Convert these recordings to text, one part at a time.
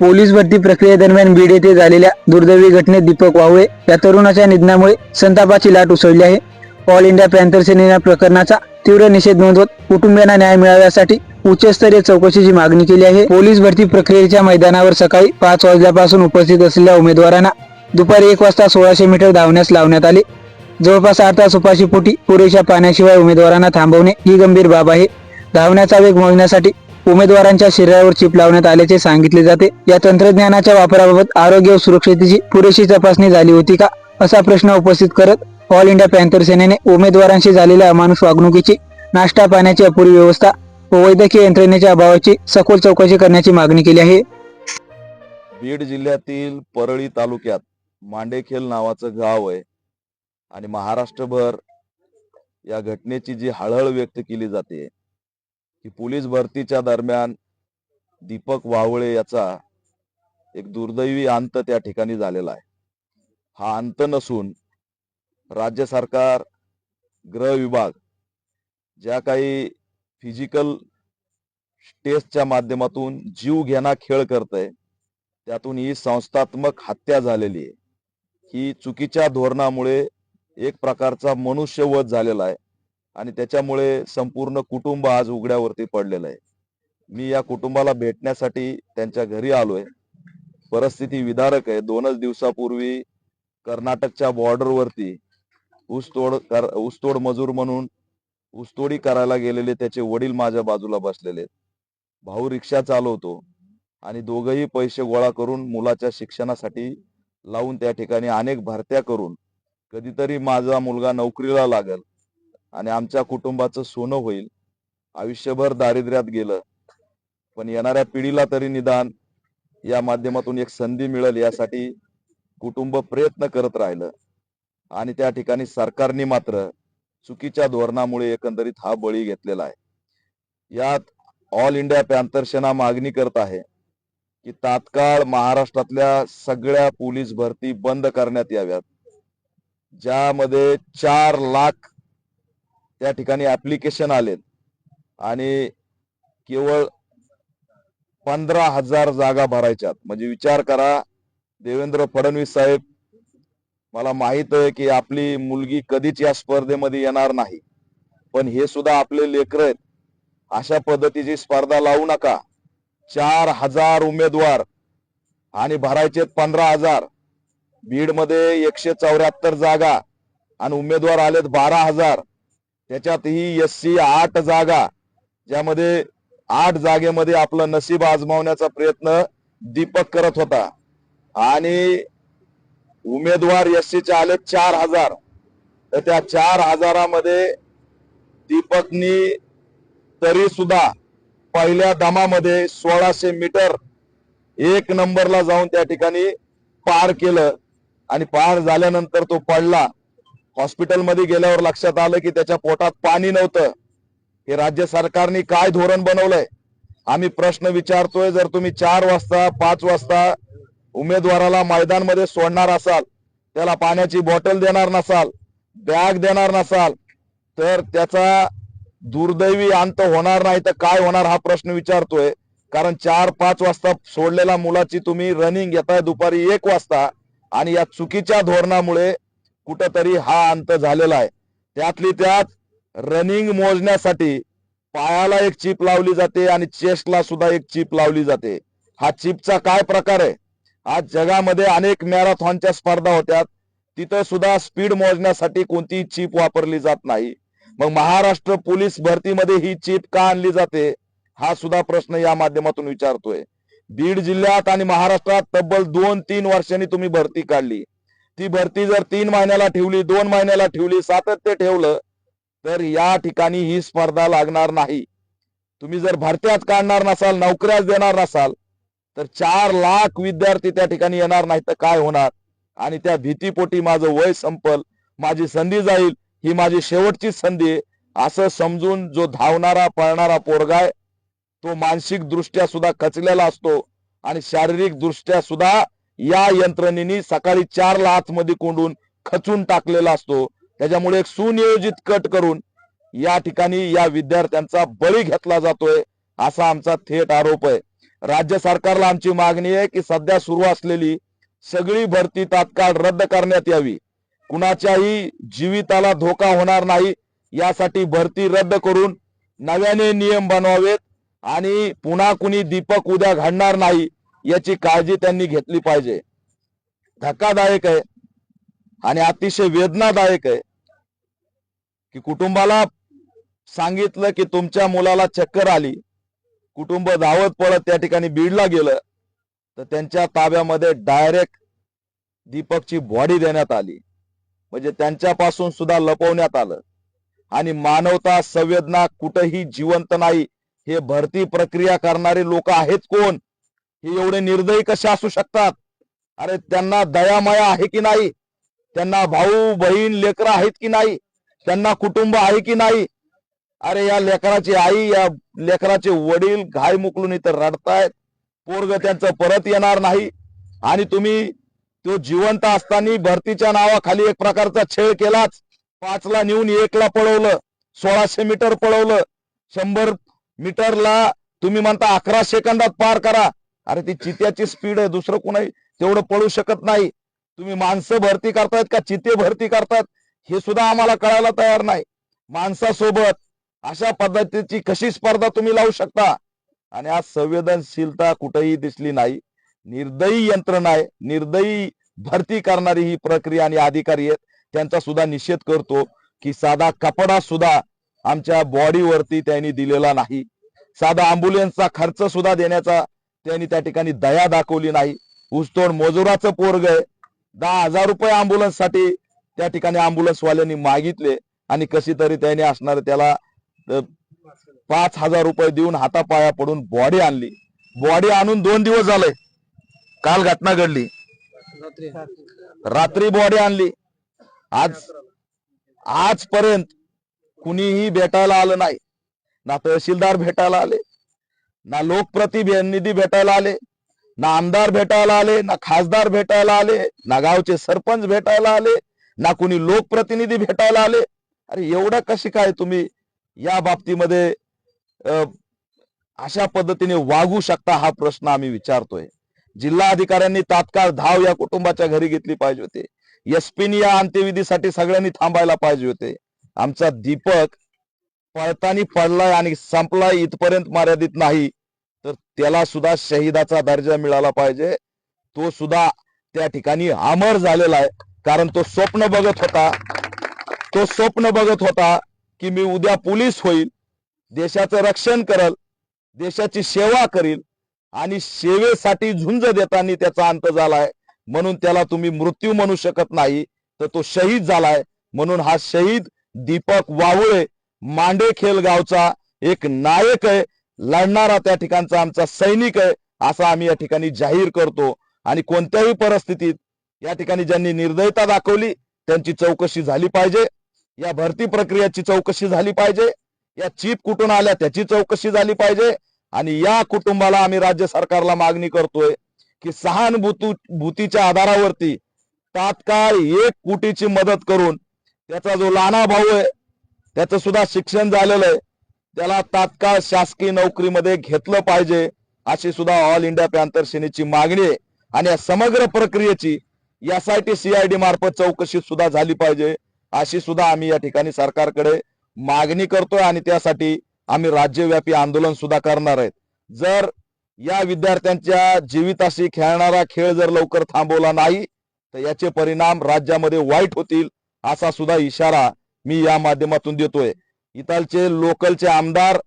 Police भरती प्रक्रियेदरम्यान बीड येथे झालेल्या दुर्दैवी घटनेत दीपक वावळे या तरुणाच्या निधनामुळे संतापाची लाट उसळली आहे. ऑल इंडिया पॅन्थर सेनेनं प्रकरणाचा तीव्र निषेध नोंदवत कुटुंबियांना न्याय मिळाव्यासाठी उच्चस्तरीय चौकशीची मागणी केली आहे. पोलीस भरती प्रक्रियेच्या मैदानावर सकाळी पाच वाजल्यापासून उपस्थित असलेल्या उमेदवारांना दुपारी एक वाजता सोळाशे मीटर धावण्यास लावण्यात आले. जवळपास आठ तास उपाशीपोटी पुरेशा पाण्याशिवाय उमेदवारांना थांबवणे ही गंभीर बाब आहे. धावण्याचा वेग मोजण्यासाठी उमेदवारांच्या शरीरावर चिप लावण्यात आल्याचे सांगितले जाते. या तंत्रज्ञानाच्या वापराबाबत आरोग्य व सुरक्षेची पुरेशी तपासणी झाली होती का? असा प्रश्न उपस्थित करत ऑल इंडिया पॅन्थर सेनेने उमेदवारांशी झालेल्या अमानुष वागणुकीची नाश्ता पाण्याची अपुरी व्यवस्था व वैद्यकीय यंत्रणेच्या अभावाची सखोल चौकशी करण्याची मागणी केली आहे. बीड जिल्ह्यातील परळी तालुक्यात मांडेखेल नावाचं गाव आहे आणि महाराष्ट्रभर या घटनेची जी हळहळ व्यक्त केली जाते की पोलीस भरतीच्या दरम्यान दीपक वावळे याचा एक दुर्दैवी अंत त्या ठिकाणी झालेला आहे. हा अंत नसून राज्य सरकार गृह विभाग ज्या काही फिजिकल टेस्टच्या माध्यमातून जीव घेणा खेळ करतंय त्यातून ही संस्थात्मक हत्या झालेली आहे. ही चुकीच्या धोरणामुळे एक प्रकारचा मनुष्यवध झालेला आहे. आणि त्याच्यामुळे संपूर्ण कुटुंब आज उघड्यावरती पडलेलं आहे. मी या कुटुंबाला भेटण्यासाठी त्यांच्या घरी आलोय. परिस्थिती विदारक आहे. दोनच दिवसापूर्वी कर्नाटकच्या बॉर्डरवरती ऊसतोड कर ऊसतोड मजूर म्हणून ऊसतोडी करायला गेलेले त्याचे वडील माझ्या बाजूला बसलेले आहेत. भाऊ रिक्षा चालवतो आणि दोघही पैसे गोळा करून मुलाच्या शिक्षणासाठी लावून त्या ठिकाणी अनेक भरत्या करून कधीतरी माझा मुलगा नोकरीला लागल. आणि आमच्या कुटुंबाचं सोनं होईल. आयुष्यभर दारिद्र्यात गेलं. पण येणाऱ्या पिढीला तरी निदान या माध्यमातून एक संधी मिळेल यासाठी कुटुंब प्रयत्न करत राहिलं. आणि त्या ठिकाणी सरकारने मात्र चुकीच्या धोरणामुळे एकंदरीत हा बळी घेतलेला आहे. यात ऑल इंडिया पॅन्थर सेना मागणी करत आहे की तात्काळ महाराष्ट्रातल्या सगळ्या पोलीस भरती बंद करण्यात याव्यात. ज्यामध्ये चार लाख त्या ठिकाणी ऍप्लिकेशन आलेत. आणि केवळ पंधरा हजार जागा भरायच्यात. म्हणजे विचार करा देवेंद्र फडणवीस साहेब मला माहीत आहे की आपली मुलगी कधीच या स्पर्धेमध्ये येणार नाही. पण हे सुद्धा आपले लेकर आहेत. अशा पद्धतीची स्पर्धा लावू नका. चार हजार उमेदवार आणि भरायचे पंधरा हजार. बीडमध्ये एकशे चौऱ्याहत्तर जागा आणि उमेदवार आलेत बारा हजार. त्याच्यातही एस सी आठ जागा ज्यामध्ये आठ जागेमध्ये आपलं नशीब आजमावण्याचा प्रयत्न दीपक करत होता. आणि उमेदवार एस चे आले चार हजार. तर त्या चार हजारामध्ये दीपकनी तरी सुद्धा पहिल्या दमामध्ये सोळाशे मीटर एक नंबरला जाऊन त्या ठिकाणी पार केलं. आणि पार झाल्यानंतर तो पडला. हॉस्पिटलमध्ये गेल्यावर लक्षात आलं की त्याच्या पोटात पाणी नव्हतं. हे राज्य सरकारने काय धोरण बनवलंय? आम्ही प्रश्न विचारतोय जर तुम्ही चार वाजता पाच वाजता उमेदवाराला मैदानमध्ये सोडणार असाल त्याला पाण्याची बॉटल देणार नसाल बॅग देणार नसाल तर त्याचा दुर्दैवी अंत होणार नाही तर काय होणार हा प्रश्न विचारतोय. कारण चार पाच वाजता सोडलेल्या मुलाची तुम्ही रनिंग घेताय दुपारी एक वाजता आणि या चुकीच्या धोरणामुळे कुठंतरी हा अंत झालेला आहे. त्यातली त्यात रनिंग मोजण्यासाठी पायाला एक चिप लावली जाते आणि चेस्टला सुद्धा एक चिप लावली जाते. हा चिपचा काय प्रकार आहे? आज जगामध्ये अनेक मॅरेथॉनच्या स्पर्धा होत्या तिथं सुद्धा स्पीड मोजण्यासाठी कोणतीही चिप वापरली जात नाही. मग महाराष्ट्र पोलीस भरतीमध्ये ही चिप का आणली जाते? हा सुद्धा प्रश्न या माध्यमातून विचारतोय. बीड जिल्ह्यात आणि महाराष्ट्रात तब्बल दोन तीन वर्षांनी तुम्ही भरती काढली. ती भरती जर तीन महिन्याला ठेवली दोन महिन्याला ठेवली सातत्य ठेवलं तर या ठिकाणी ही स्पर्धा लागणार नाही. तुम्ही जर भरत्याच काढणार नसाल नोकऱ्याच देणार नसाल तर चार लाख विद्यार्थी त्या ठिकाणी येणार नाही तर काय होणार? आणि त्या भीतीपोटी माझं वय संपल माझी संधी जाईल ही माझी शेवटची संधी आहे. असं समजून जो धावणारा पळणारा पोरगा आहे तो मानसिक दृष्ट्या सुद्धा खचलेला असतो आणि शारीरिक दृष्ट्या सुद्धा या यंत्रणेनी सकाळी चारला आतमध्ये कोंडून खचून टाकलेला असतो. त्याच्यामुळे एक सुनियोजित कट करून या ठिकाणी या विद्यार्थ्यांचा बळी घेतला जातोय असा आमचा थेट आरोप आहे. राज्य सरकारला आमची मागणी आहे की सध्या सुरू असलेली सगळी भरती तात्काळ रद्द करण्यात यावी. कुणाच्याही जीविताला धोका होणार नाही यासाठी भरती रद्द करून नव्याने नियम बनवावेत आणि पुन्हा कुणी दीपक उद्या घडणार नाही याची काळजी त्यांनी घेतली पाहिजे. धक्कादायक आहे. आणि अतिशय वेदनादायक आहे. की कुटुंबाला सांगितलं की तुमच्या मुलाला चक्कर आली. कुटुंब धावत पळत त्या ठिकाणी बीडला गेलं. तर त्यांच्या ताब्यामध्ये डायरेक्ट दीपकची बॉडी देण्यात आली. म्हणजे त्यांच्यापासून सुद्धा लपवण्यात आलं. आणि मानवता संवेदना कुठेही जिवंत नाही. हे भरती प्रक्रिया करणारे लोक आहेत कोण? हे एवढे निर्दयी कसे असू शकतात? अरे त्यांना दयामाया आहे की नाही? त्यांना भाऊ बहीण लेकरं आहेत की नाही? त्यांना कुटुंब आहे की नाही? अरे या लेकराची आई या लेकराचे वडील घाय मुकलून इथं रडतायत. पोरग त्यांचं परत येणार नाही. आणि तुम्ही तो जिवंत असताना भरतीच्या नावाखाली एक प्रकारचा छेळ केलाच. पाचला नेऊन एकला पळवलं. सोळाशे मीटर पळवलं. शंभर मीटरला तुम्ही म्हणता अकरा सेकंदात पार करा. अरे ती चित्याची स्पीड आहे दुसरं कोणी तेवढं पळू शकत नाही. तुम्ही माणसं भरती करतायत का चिते भरती करतायत? हे सुद्धा आम्हाला कळायला तयार नाही. माणसासोबत अशा पद्धतीची कशी स्पर्धा तुम्ही लावू शकता? आणि आज संवेदनशीलता कुठेही दिसली नाही. निर्दयी यंत्रणा आहे निर्दयी भरती करणारी ही प्रक्रिया आणि अधिकारी आहेत. त्यांचा सुद्धा निषेध करतो की साधा कपडा सुद्धा आमच्या बॉडीवरती त्यांनी दिलेला नाही. साधा अँब्युलन्सचा खर्च सुद्धा देण्याचा त्यांनी त्या ठिकाणी दया दाखवली नाही. ऊसतोड मजुराचं पोरग आहे. दहा हजार रुपये अँब्युलन्ससाठी त्या ठिकाणी अँब्युलन्सवाल्यांनी मागितले आणि कशी तरी त्याने असणार त्याला पाच हजार रुपये देऊन हातापाया पडून बॉडी आणली. बॉडी आणून दोन दिवस झाले. काल घटना घडली. रात्री बॉडी आणली. आज आजपर्यंत कुणीही भेटायला आलं नाही. ना तहसीलदार भेटायला आले. ना लोकप्रतिनिधी भेटायला आले ना आमदार भेटायला आले ना खासदार भेटायला आले ना गावचे सरपंच भेटायला आले ना कुणी लोकप्रतिनिधी भेटायला आले. अरे एवढं कशी काय तुम्ही या बाबतीमध्ये अशा पद्धतीने वागू शकता हा प्रश्न आम्ही विचारतोय. जिल्हा अधिकाऱ्यांनी तात्काळ धाव या कुटुंबाच्या घरी घेतली पाहिजे होते. एसपीनी या अंत्यविधीसाठी सगळ्यांनी थांबायला पाहिजे होते. आमचा दीपक पळतानी पडलाय आणि संपलाय इथपर्यंत मर्यादित नाही. तर त्याला सुद्धा शहीदाचा दर्जा मिळाला पाहिजे. तो सुद्धा त्या ठिकाणी अमर झालेला आहे. कारण तो स्वप्न बघत होता. तो स्वप्न बघत होता की मी उद्या पोलीस होईल. देशाचं रक्षण करल. देशाची सेवा करील. आणि सेवेसाठी झुंज देताना त्याचा अंत झालाय. म्हणून त्याला तुम्ही मृत्यू म्हणू शकत नाही. तर तो शहीद झालाय. म्हणून हा शहीद दीपक वावळे मांडेखेल गावचा एक नायक आहे. लढणारा त्या ठिकाणचा आमचा सैनिक आहे असं आम्ही या ठिकाणी जाहीर करतो. आणि कोणत्याही परिस्थितीत या ठिकाणी ज्यांनी निर्दयता दाखवली त्यांची चौकशी झाली पाहिजे. या भरती प्रक्रियेची चौकशी झाली पाहिजे. या चीप कुठून आल्या त्याची चौकशी झाली पाहिजे. आणि या कुटुंबाला आम्ही राज्य सरकारला मागणी करतोय की सहानुभूती भूतीच्या आधारावरती तात्काळ एक कोटीची मदत करून त्याचा जो लहाना भाऊ आहे त्याचं सुद्धा शिक्षण झालेलं आहे. त्याला तात्काळ शासकीय नोकरीमध्ये घेतलं पाहिजे अशी सुद्धा ऑल इंडिया पॅन्थर सेनेची मागणी आहे. आणि या समग्र प्रक्रियेची एस आय टी सीआयडी मार्फत चौकशी सुद्धा झाली पाहिजे अशी सुद्धा आम्ही या ठिकाणी सरकारकडे मागणी करतोय आणि त्यासाठी आम्ही राज्यव्यापी आंदोलन सुद्धा करणार आहेत. जर या विद्यार्थ्यांच्या जीविताशी खेळणारा खेळ जर लवकर थांबवला नाही तर याचे परिणाम राज्यामध्ये वाईट होतील असा सुद्धा इशारा मी या माध्यमातून देतोय. इथालचे लोकलचे आमदार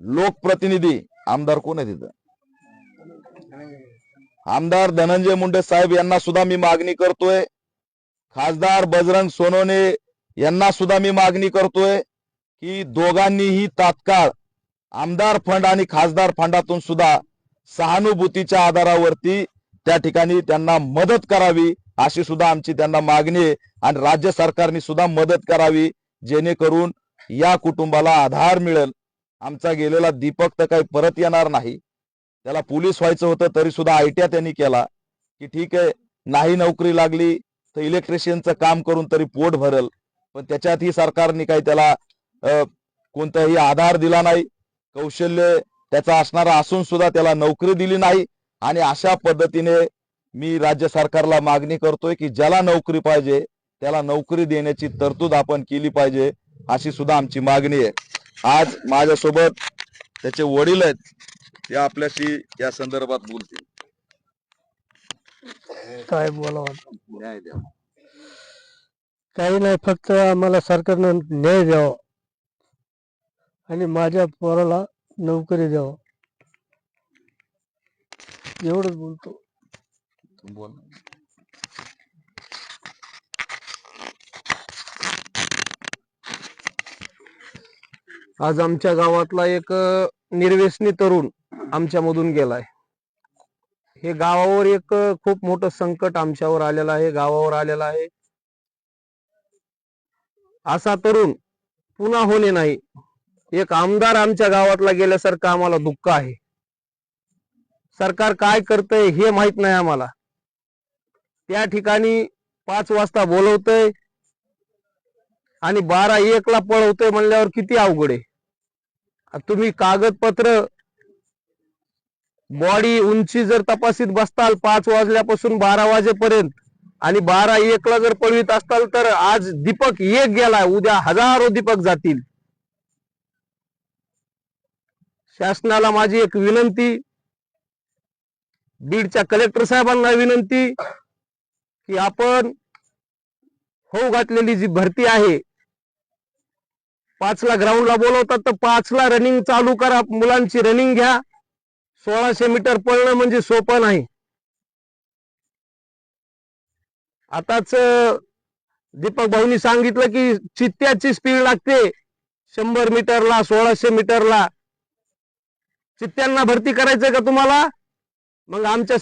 लोकप्रतिनिधी आमदार कोण आहे तिथं? आमदार धनंजय मुंडे साहेब यांना सुद्धा मी मागणी करतोय. खासदार बजरंग सोनोने यांना सुद्धा मी मागणी करतोय की दोघांनीही तात्काळ आमदार फंड आणि खासदार फंडातून सुद्धा सहानुभूतीच्या आधारावरती त्या ठिकाणी त्यांना मदत करावी अशी सुद्धा आमची त्यांना मागणी आहे. आणि राज्य सरकारने सुद्धा मदत करावी जेणेकरून या कुटुंबाला आधार मिळेल. आमचा गेलेला दीपक तर काही परत येणार नाही. त्याला पोलीस व्हायचं होतं तरी सुद्धा आयट्या त्यांनी केला. की ठीक आहे नाही नोकरी लागली तर इलेक्ट्रिशियनचं काम करून तरी पोट भरल. पण त्याच्यातही सरकारने काही त्याला कोणताही आधार दिला नाही. कौशल्य त्याचा असणारा असून सुद्धा त्याला नोकरी दिली नाही. आणि अशा पद्धतीने मी राज्य सरकारला मागणी करतोय की ज्याला नोकरी पाहिजे त्याला नोकरी देण्याची तरतूद आपण केली पाहिजे अशी सुद्धा आमची मागणी आहे. आज माझ्यासोबत त्याचे वडील आहेत ते आपल्याशी या संदर्भात बोलतील. काय बोलावं? न्याय द्या काही नाही फक्त आम्हाला सरकारनं न्याय द्यावा. आणि माझ्या पोराला नोकरी द्यावं. एवढंच बोलतो. बोल आज आमच्या गावातला एक अ, निर्व्यसनी तरुण आमच्या मधून गेलाय. हे गावावर एक खूप मोठं संकट आमच्यावर आलेलं आहे गावावर आलेलं आहे. असा तरुण पुन्हा होणे नाही. एक आमदार आमच्या गावातला गेल्यासारखं आम्हाला दुःख आहे. सरकार काय करतंय हे माहीत नाही आम्हाला. त्या ठिकाणी पाच वाजता बोलवतय आणि बारा एक ला पळवतोय म्हणल्यावर किती अवघड आहे. तुम्ही कागदपत्र बॉडी उंची जर तपासीत बसताल पाच वाजल्यापासून बारा वाजेपर्यंत आणि बारा एकला जर पळवीत असताल तर आज दीपक एक गेलाय उद्या हजारो दीपक जातील. शासनाला माझी एक विनंती बीडच्या कलेक्टर साहेबांना विनंती की आपण हो घातलेली जी भरती आहे पाचला ग्राउंडला बोलवतात तर पाचला रनिंग चालू करा. मुलांची रनिंग घ्या. सोळाशे मीटर पळणं म्हणजे सोपं नाही. आताच दीपक भाऊनी सांगितलं की चित्त्याची स्पीड लागते. शंभर मीटरला सोळाशे मीटरला चित्त्यांना भरती करायचंय का तुम्हाला? मग आमच्या